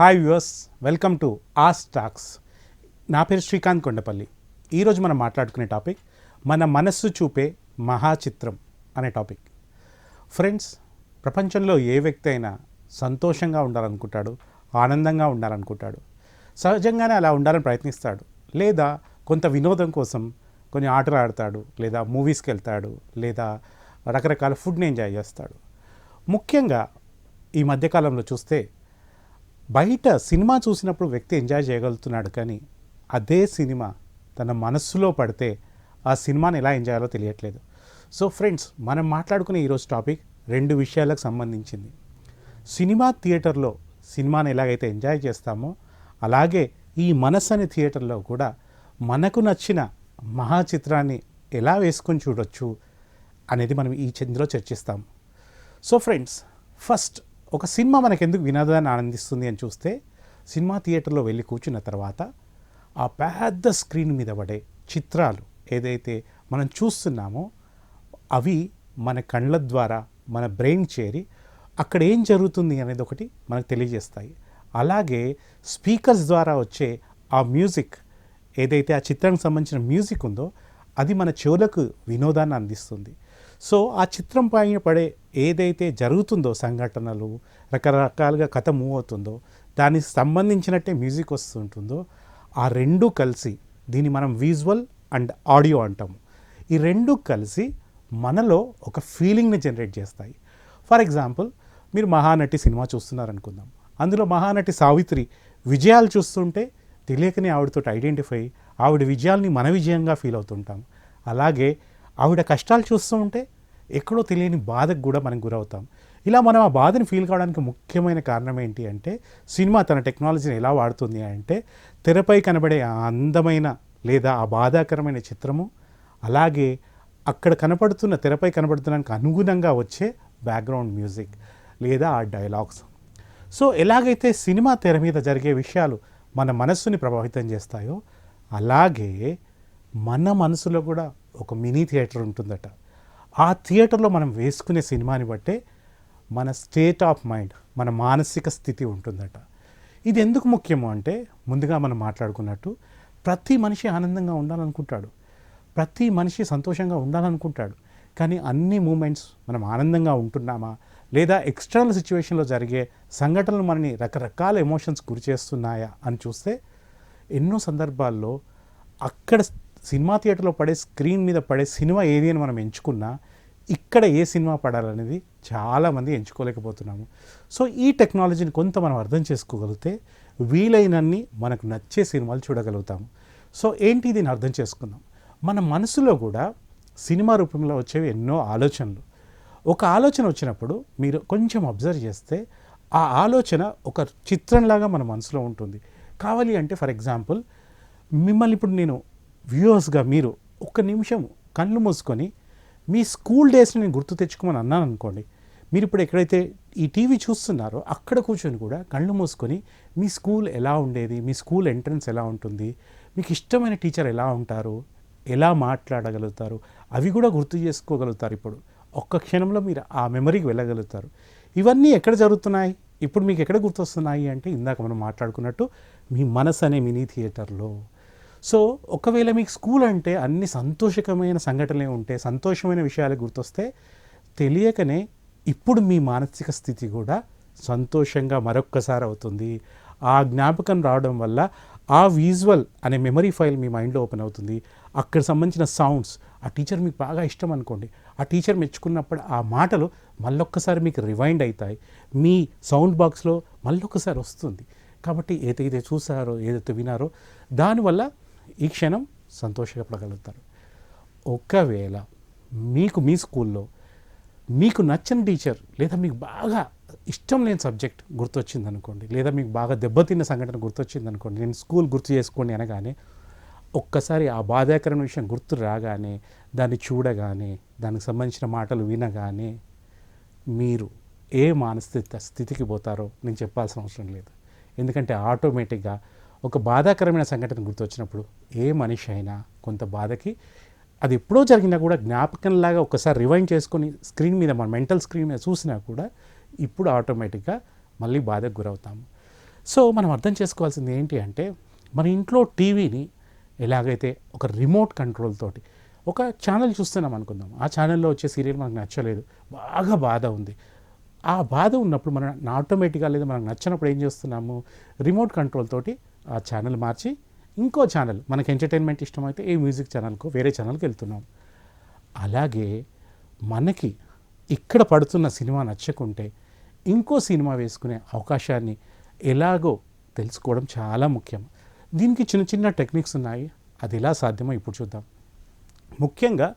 Hi viewers welcome to ఆస్ talks నా పేరు శ్రీకాంత్ కొండపల్లి. ఈరోజు మనం మాట్లాడుకునే టాపిక్ మన మనస్సు చూపే మహాచిత్రం అనే టాపిక్ ఫ్రెండ్స్ ప్రపంచంలో ఏ వ్యక్తి అయినా సంతోషంగా ఉండాలనుకుంటాడు ఆనందంగా ఉండాలనుకుంటాడు సహజంగానే అలా ఉండాలని ప్రయత్నిస్తాడు లేదా కొంత వినోదం కోసం కొన్ని ఆటలు ఆడతాడు లేదా మూవీస్కి వెళ్తాడు లేదా రకరకాల ఫుడ్ని ఎంజాయ్ చేస్తాడు. ముఖ్యంగా ఈ మధ్యకాలంలో చూస్తే బయట సినిమా చూసినప్పుడు వ్యక్తి ఎంజాయ్ చేయగలుగుతున్నాడు కానీ అదే సినిమా తన మనస్సులో పడితే ఆ సినిమాని ఎలా ఎంజాయ్ చేయాలో తెలియట్లేదు. సో ఫ్రెండ్స్ మనం మాట్లాడుకునే ఈరోజు టాపిక్ రెండు విషయాలకు సంబంధించింది. సినిమా థియేటర్లో సినిమాని ఎలాగైతే ఎంజాయ్ చేస్తామో అలాగే ఈ మనస్ అనే థియేటర్లో కూడా మనకు నచ్చిన మహా చిత్రాన్ని ఎలా వేసుకొని చూడొచ్చు అనేది మనం ఈ చంద్రలో చర్చిస్తాం. సో ఫ్రెండ్స్ ఫస్ట్ ఒక సినిమా మనకు ఎందుకు వినోదాన్ని ఆనందిస్తుంది అని చూస్తే సినిమా థియేటర్లో వెళ్ళి కూర్చున్న తర్వాత ఆ పెద్ద స్క్రీన్ మీద పడే చిత్రాలు ఏదైతే మనం చూస్తున్నామో అవి మన కళ్ళ ద్వారా మన బ్రెయిన్ చేరి అక్కడ ఏం జరుగుతుంది అనేది ఒకటి మనకు తెలియజేస్తాయి. అలాగే స్పీకర్స్ ద్వారా వచ్చే ఆ మ్యూజిక్ ఏదైతే ఆ చిత్రానికి సంబంధించిన మ్యూజిక్ ఉందో అది మన చెవులకు వినోదాన్ని అందిస్తుంది. సో ఆ చిత్రం పైన పడే ఏదైతే జరుగుతుందో సంఘటనలు రకరకాలుగా కథ మూవ్ అవుతుందో దానికి సంబంధించినట్టే మ్యూజిక్ వస్తుంటుందో ఆ రెండు కలిసి దీన్ని మనం విజువల్ అండ్ ఆడియో అంటాము. ఈ రెండు కలిసి మనలో ఒక ఫీలింగ్ని జనరేట్ చేస్తాయి. ఫర్ ఎగ్జాంపుల్ మీరు మహానటి సినిమా చూస్తున్నారనుకుందాం. అందులో మహానటి సావిత్రి విజయాలు చూస్తుంటే తెలియకనే ఆవిడతో ఐడెంటిఫై ఆవిడ విజయాల్ని మన విజయంగా ఫీల్ అవుతుంటాం. అలాగే ఆవిడ కష్టాలు చూస్తూ ఉంటే ఎక్కడో తెలియని బాధకు కూడా మనం గురవుతాం. ఇలా మనం ఆ బాధని ఫీల్ కావడానికి ముఖ్యమైన కారణం ఏంటి అంటే సినిమా తన టెక్నాలజీని ఎలా వాడుతుంది అంటే తెరపై కనబడే ఆ అందమైన లేదా ఆ బాధాకరమైన చిత్రము అలాగే అక్కడ కనపడుతున్న తెరపై కనబడుతున్నానికి అనుగుణంగా వచ్చే బ్యాక్గ్రౌండ్ మ్యూజిక్ లేదా ఆ డైలాగ్స్ సో ఎలాగైతే సినిమా తెర మీద జరిగే విషయాలు మన మనస్సుని ప్రభావితం చేస్తాయో అలాగే మన మనసులో కూడా ఒక మినీ థియేటర్ ఉంటుందట. ఆ థియేటర్లో మనం వేసుకునే సినిమాని బట్టే మన స్టేట్ ఆఫ్ మైండ్ మన మానసిక స్థితి ఉంటుందట. ఇది ఎందుకు ముఖ్యము అంటే ముందుగా మనం మాట్లాడుకున్నట్టు ప్రతి మనిషి ఆనందంగా ఉండాలనుకుంటాడు. ప్రతి మనిషి సంతోషంగా ఉండాలనుకుంటాడు. కానీ అన్ని మూమెంట్స్ మనం ఆనందంగా ఉంటున్నామా? లేదా ఎక్స్టర్నల్ సిచ్యువేషన్లో జరిగే సంఘటనలు మనని రకరకాల ఎమోషన్స్ గురి చేస్తున్నాయా అని చూస్తే ఎన్నో సందర్భాల్లో అక్కడ సినిమా థియేటర్లో పడే స్క్రీన్ మీద పడే సినిమా ఏది అని మనం ఎంచుకున్నా ఇక్కడ ఏ సినిమా పడాలనేది చాలామంది ఎంచుకోలేకపోతున్నాము. సో ఈ టెక్నాలజీని కొంత మనం అర్థం చేసుకోగలిగితే వీలైనన్ని మనకు నచ్చే సినిమాలు చూడగలుగుతాము. సో ఏంటి దీన్ని అర్థం చేసుకుందాం. మన మనసులో కూడా సినిమా రూపంలో వచ్చేవి ఎన్నో ఆలోచనలు. ఒక ఆలోచన వచ్చినప్పుడు మీరు కొంచెం అబ్జర్వ్ చేస్తే ఆ ఆలోచన ఒక చిత్రంలాగా మన మనసులో ఉంటుంది. కావాలి అంటే ఫర్ ఎగ్జాంపుల్ మిమ్మల్ని ఇప్పుడు నేను వ్యూవర్స్గా మీరు ఒక్క నిమిషం కళ్ళు మూసుకొని మీ స్కూల్ డేస్ని నేను గుర్తు తెచ్చుకోమని అన్నాను అనుకోండి మీరు ఇప్పుడు ఎక్కడైతే ఈ టీవీ చూస్తున్నారో అక్కడ కూర్చొని కూడా కళ్ళు మూసుకొని మీ స్కూల్ ఎలా ఉండేది మీ స్కూల్ ఎంట్రన్స్ ఎలా ఉంటుంది మీకు ఇష్టమైన టీచర్ ఎలా ఉంటారు ఎలా మాట్లాడగలుగుతారు అవి కూడా గుర్తు చేసుకోగలుగుతారు. ఇప్పుడు ఒక్క క్షణంలో మీరు ఆ మెమరీకి వెళ్ళగలుగుతారు. ఇవన్నీ ఎక్కడ జరుగుతున్నాయి? ఇప్పుడు మీకు ఎక్కడ గుర్తొస్తున్నాయి అంటే ఇందాక మనం మాట్లాడుకున్నట్టు మీ మనసు అనే మినీ థియేటర్లో. సో ఒకవేళ మీకు స్కూల్ అంటే అన్ని సంతోషకరమైన సంఘటనలే ఉంటే సంతోషమైన విషయాలు గుర్తొస్తే తెలియకనే ఇప్పుడు మీ మానసిక స్థితి కూడా సంతోషంగా మరొక్కసారి అవుతుంది. ఆ జ్ఞాపకం రావడం వల్ల ఆ విజువల్ అనే మెమరీ ఫైల్ మీ మైండ్లో ఓపెన్ అవుతుంది. అక్కడ సంబంధించిన సౌండ్స్ ఆ టీచర్ మీకు బాగా ఇష్టం అనుకోండి. ఆ టీచర్ మెచ్చుకున్నప్పుడు ఆ మాటలు మళ్ళొక్కసారి మీకు రివైండ్ అవుతాయి మీ సౌండ్ బాక్స్లో మళ్ళొక్కసారి వస్తుంది. కాబట్టి ఏదైతే చూసారో ఏదైతే వినారో దానివల్ల ఈ క్షణం సంతోషపడగలుగుతారు. ఒకవేళ మీకు మీ స్కూల్లో మీకు నచ్చని టీచర్ లేదా మీకు బాగా ఇష్టం లేని సబ్జెక్ట్ గుర్తొచ్చింది అనుకోండి లేదా మీకు బాగా దెబ్బతిన్న సంఘటన గుర్తొచ్చింది అనుకోండి నేను స్కూల్ గుర్తు చేసుకోండి అనగానే ఒక్కసారి ఆ బాధాకరమైన విషయం గుర్తు రాగానే దాన్ని చూడగానే దానికి సంబంధించిన మాటలు వినగానే మీరు ఏ మానసిక స్థితికి పోతారో నేను చెప్పాల్సిన అవసరం లేదు. ఎందుకంటే ఆటోమేటిక్గా ఒక బాధాకరమైన సంఘటన గుర్తొచ్చినప్పుడు ఏ మనిషి అయినా కొంత బాధకి అది ఎప్పుడో జరిగినా కూడా జ్ఞాపకంలాగా ఒకసారి రివైండ్ చేసుకొని స్క్రీన్ మీద మన మెంటల్ స్క్రీన్ మీద చూసినా కూడా ఇప్పుడు ఆటోమేటిక్గా మళ్ళీ బాధకు గురవుతాము. సో మనం అర్థం చేసుకోవాల్సింది ఏంటి అంటే మన ఇంట్లో టీవీని ఎలాగైతే ఒక రిమోట్ కంట్రోల్ తోటి ఒక ఛానల్ చూస్తున్నాం అనుకుందాం. ఆ ఛానల్లో వచ్చే సీరియల్ మనకు నచ్చలేదు. బాగా బాధ ఉంది. ఆ బాధ ఉన్నప్పుడు మనం ఆటోమేటిక్గా లేదా మనకు నచ్చినప్పుడు ఏం చేస్తున్నాము? రిమోట్ కంట్రోల్ తోటి ఆ ఛానల్ మార్చి ఇంకో ఛానల్ మనకు ఎంటర్టైన్మెంట్ ఇష్టమైతే ఏ మ్యూజిక్ ఛానల్కు వేరే ఛానల్కి వెళ్తున్నాం. అలాగే మనకి ఇక్కడ పడుతున్న సినిమా నచ్చకుంటే ఇంకో సినిమా వేసుకునే అవకాశాన్ని ఎలాగో తెలుసుకోవడం చాలా ముఖ్యం. దీనికి చిన్న చిన్న టెక్నిక్స్ ఉన్నాయి. అది ఎలా సాధ్యమో ఇప్పుడు చూద్దాం. ముఖ్యంగా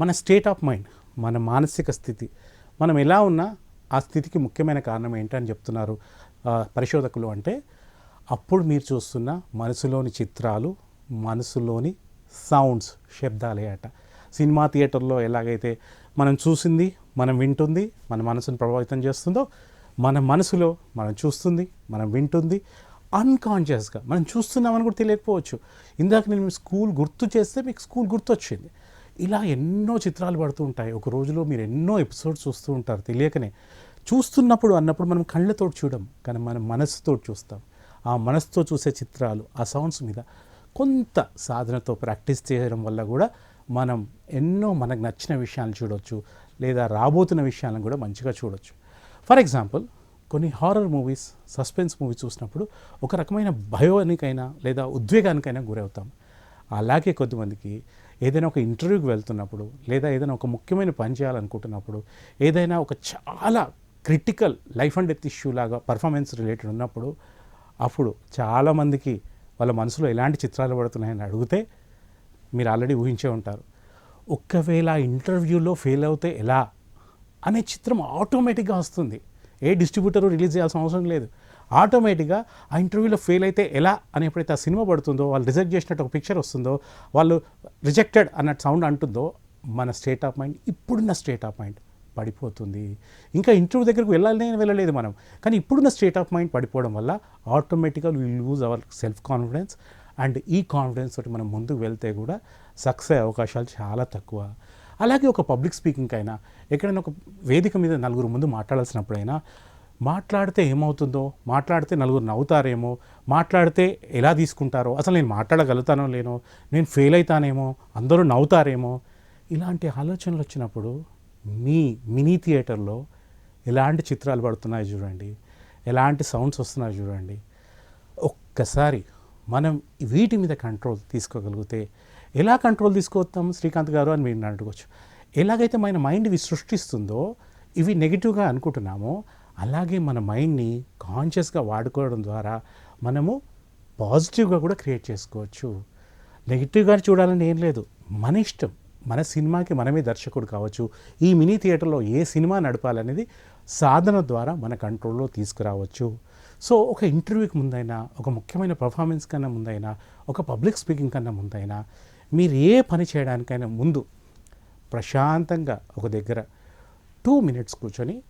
మన స్టేట్ ఆఫ్ మైండ్ మన మానసిక స్థితి. మనం ఎలా ఉన్నా ఆ స్థితికి ముఖ్యమైన కారణం ఏంటని చెప్తున్నారు పరిశోధకులు అంటే అప్పుడు మీరు చూస్తున్న మనసులోని చిత్రాలు మనసులోని సౌండ్స్ శబ్దాలే అట. సినిమా థియేటర్లో ఎలాగైతే మనం చూసింది మనం వింటుంది మన మనసును ప్రభావితం చేస్తుందో మన మనసులో మనం చూస్తుంది మనం వింటుంది అన్కాన్షియస్గా మనం చూస్తున్నామని కూడా తెలియకపోవచ్చు. ఇందాక నేను మీ స్కూల్ గుర్తు చేస్తే మీకు స్కూల్ గుర్తొచ్చింది. ఇలా ఎన్నో చిత్రాలు పడుతూ ఉంటాయి. ఒక రోజులో మీరు ఎన్నో ఎపిసోడ్స్ చూస్తూ ఉంటారు తెలియకనే. చూస్తున్నప్పుడు అన్నప్పుడు మనం కళ్ళతో చూడం కానీ మన మనసుతో చూస్తాం. ఆ మనసుతో చూసే చిత్రాలు ఆ సౌండ్స్ మీద కొంత సాధనతో ప్రాక్టీస్ చేయడం వల్ల కూడా మనం ఎన్నో మనకు నచ్చిన విషయాలు చూడొచ్చు లేదా రాబోతున్న విషయాలను కూడా మంచిగా చూడొచ్చు. ఫర్ ఎగ్జాంపుల్ కొన్ని హారర్ మూవీస్ సస్పెన్స్ మూవీ చూసినప్పుడు ఒక రకమైన భయానికైనా లేదా ఉద్వేగానికైనా గురవుతాం. అలాగే కొద్దిమందికి ఏదైనా ఒక ఇంటర్వ్యూకి వెళ్తున్నప్పుడు లేదా ఏదైనా ఒక ముఖ్యమైన పని చేయాలనుకుంటున్నప్పుడు ఏదైనా ఒక చాలా critical life and death issue లాగా పర్ఫార్మెన్స్ రిలేటెడ్ ఉన్నప్పుడు అప్పుడు చాలామందికి వాళ్ళ మనసులో ఎలాంటి చిత్రాలు పడుతున్నాయని అడిగితే మీరు ఆల్రెడీ ఊహించే ఉంటారు. ఒక్కవేళ ఇంటర్వ్యూలో ఫెయిల్ అవుతే ఎలా అనే చిత్రం ఆటోమేటిక్గా వస్తుంది. ఏ డిస్ట్రిబ్యూటరు రిలీజ్ చేయాల్సిన అవసరం లేదు. ఆటోమేటిక్గా ఆ ఇంటర్వ్యూలో ఫెయిల్ అయితే ఎలా అని ఎప్పుడైతే ఆ సినిమా పడుతుందో వాళ్ళు రిజెక్ట్ చేసినట్టు ఒక పిక్చర్ వస్తుందో వాళ్ళు రిజెక్టెడ్ అన్నట్టు సౌండ్ అంటుందో మన స్టేట్ ఆఫ్ మైండ్ ఇప్పుడున్న స్టేట్ ఆఫ్ మైండ్ పడిపోతుంది. ఇంకా ఇంటర్వ్యూ దగ్గరకు వెళ్ళాలనే వెళ్ళలేదు మనం. కానీ ఇప్పుడున్న స్టేట్ ఆఫ్ మైండ్ పడిపోవడం వల్ల ఆటోమేటిక్గా we lose our self confidence and ఈ కాన్ఫిడెన్స్ తోటి మనం ముందుకు వెళ్తే కూడా సక్సెస్ అయ్యే అవకాశాలు చాలా తక్కువ. అలాగే ఒక పబ్లిక్ స్పీకింగ్ అయినా ఎక్కడైనా ఒక వేదిక మీద నలుగురు ముందు మాట్లాడాల్సినప్పుడైనా మాట్లాడితే ఏమవుతుందో మాట్లాడితే నలుగురు నవ్వుతారేమో మాట్లాడితే ఎలా తీసుకుంటారో అసలు నేను మాట్లాడగలుగుతానో లేనో నేను ఫెయిల్ అవుతానేమో అందరూ నవ్వుతారేమో ఇలాంటి ఆలోచనలు వచ్చినప్పుడు మీ మినీ థియేటర్లో ఎలాంటి చిత్రాలు పడుతున్నాయి చూడండి ఎలాంటి సౌండ్స్ వస్తున్నాయి చూడండి. ఒక్కసారి మనం వీటి మీద కంట్రోల్ తీసుకోగలిగితే ఎలా కంట్రోల్ తీసుకొస్తాం శ్రీకాంత్ గారు అని మీరు అనుకోవచ్చు ఎలాగైతే మన మైండ్ ఇవి సృష్టిస్తుందో ఇవి నెగిటివ్గా అనుకుంటున్నామో అలాగే మన మైండ్ని కాన్షియస్గా వాడుకోవడం ద్వారా మనము పాజిటివ్గా కూడా క్రియేట్ చేసుకోవచ్చు. నెగిటివ్గా చూడాలని ఏం లేదు. మన ఇష్టం. మన సినిమాకి మనమే దర్శకుడు కావచ్చు ఈ మినీ థియేటర్లో ఏ సినిమా నడపాలనేది సాధన ద్వారా మన కంట్రోల్లో తీసుకురావచ్చు. సో ఒక ఇంటర్వ్యూకి ముందైనా ఒక ముఖ్యమైన పర్ఫార్మెన్స్ కన్నా ముందైనా ఒక పబ్లిక్ స్పీకింగ్ కన్నా ముందైనా మీరు ఏ పని చేయడానికైనా ముందు ప్రశాంతంగా ఒక దగ్గర టూ మినిట్స్ కూర్చొని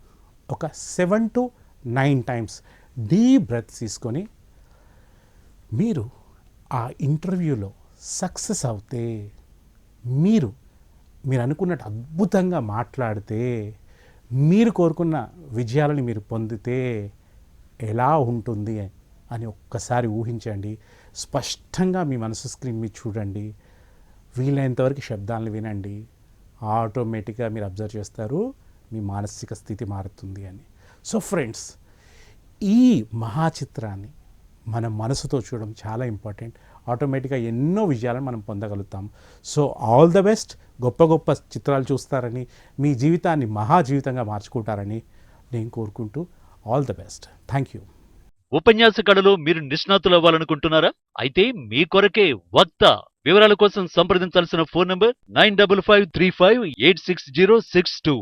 ఒక seven to nine times deep breath తీసుకొని మీరు ఆ ఇంటర్వ్యూలో సక్సెస్ అవుతే మీరు మీరు అనుకున్నట్టు అద్భుతంగా మాట్లాడితే మీరు కోరుకున్న విజయాలని మీరు పొందితే ఎలా ఉంటుంది అని ఒక్కసారి ఊహించండి. స్పష్టంగా మీ మనసు స్క్రీన్ మీద చూడండి. వీలైనంతవరకు శబ్దాలను వినండి. ఆటోమేటిక్గా మీరు అబ్జర్వ్ చేస్తారు మీ మానసిక స్థితి మారుతుంది అని. సో ఫ్రెండ్స్ ఈ మహా చిత్రాన్ని మన మనసుతో చూడడం చాలా ఇంపార్టెంట్. ఆటోమేటిక్గా ఎన్నో విజయాలను మనం పొందగలుగుతాం. So all the best. గొప్ప గొప్ప చిత్రాలు చూస్తారని మీ జీవితాన్ని మహా జీవితంగా మార్చుకుంటారని నేను కోరుకుంటూ all the best. Thank you. ఉపన్యాస కళలో మీరు నిష్ణాతులు అవ్వాలనుకుంటున్నారా? అయితే మీ కొరకే వక్త వివరాల కోసం సంప్రదించాల్సిన phone number nine double five three five eight six zero six two.